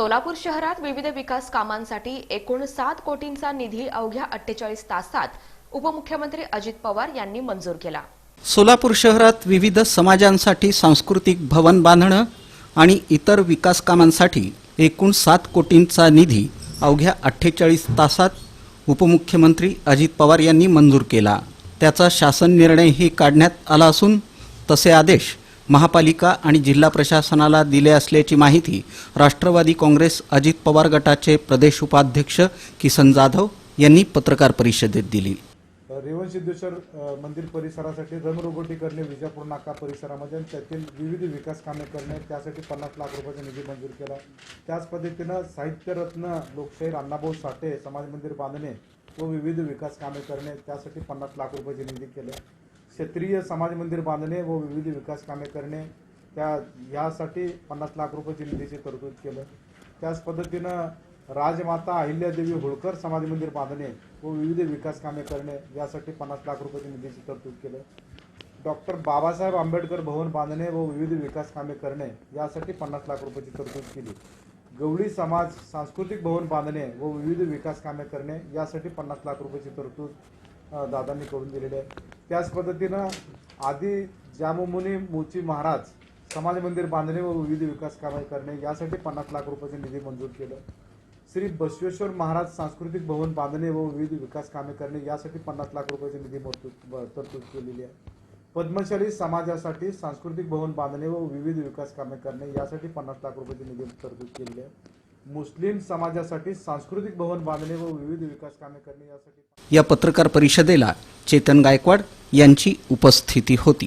सोलापूर शहरात विविध विकास कामांसाठी एकूण सात कोटींचा निधी अवघ्या अठ्ठेचाळीस तासात उपमुख्यमंत्री अजित पवार यांनी मंजूर केला. सोलापूर शहरात विविध समाजांसाठी सांस्कृतिक भवन बांधणं आणि इतर विकास कामांसाठी एकूण सात कोटींचा निधी अवघ्या अठ्ठेचाळीस तासात उपमुख्यमंत्री अजित पवार यांनी मंजूर केला. त्याचा शासन निर्णयही काढण्यात आला असून तसे आदेश महापालिका आणि जिल्हा प्रशासनाला दिले असल्याची माहिती राष्ट्रवादी काँग्रेस अजित पवार गटाचे प्रदेश उपाध्यक्ष किसन जाधव यांनी पत्रकार परिषदेत दिली. रेवण सिद्धेश्वर मंदिर परिसरासाठी रंगरोगोटी करणे विजापूर नाका परिसरामध्ये आणि त्यातील विविध विकास कामे करणे त्यासाठी पन्नास लाख रुपयाचा निधी मंजूर केला. त्याच पद्धतीनं साहित्यरत्न लोकशाहीर अण्णाभाऊ साठे समाज मंदिर बांधणे व विविध विकास कामे करणे त्यासाठी पन्नास लाख रुपयाचे निधी केले. क्षेत्रीय समाज मंदिर बांधणे व विविध विकास कामे करणे त्या यासाठी पन्नास लाख रुपयाची निधीची तरतूद केलं. त्याच पद्धतीनं राजमाता अहिल्यादेवी होळकर समाज मंदिर बांधणे व विविध विकास कामे करणे यासाठी पन्नास लाख रुपयाची निधीची तरतूद केलं. डॉक्टर बाबासाहेब आंबेडकर भवन बांधणे व विविध विकास कामे करणे यासाठी पन्नास लाख रुपयाची तरतूद केली. गवळी समाज सांस्कृतिक भवन बांधणे व विविध विकास कामे करणे यासाठी पन्नास लाख रुपयाची तरतूद दादांनी करून दिलेली आहे. त्याच पद्धतीनं आधी जामुमुनी मोची महाराज समाज मंदिर बांधणे व विविध विकास कामे करणे यासाठी पन्नास लाख रुपयाचे निधी मंजूर केलं. श्री बसवेश्वर महाराज सांस्कृतिक भवन बांधणे व विविध विकास कामे करणे यासाठी पन्नास लाख रुपयाची निधी तरतूद केलेली आहे. पद्मशाली समाजासाठी सांस्कृतिक भवन बांधणे व विविध विकास कामे करणे यासाठी पन्नास लाख रुपयाचे निधी तरतूद केलेली आहे. मुस्लिम समाजासाठी सांस्कृतिक भवन बांधणे व विविध विकास कामे करणे यासाठी या पत्रकार परिषदेला चेतन गायकवाड यांची उपस्थिती होती.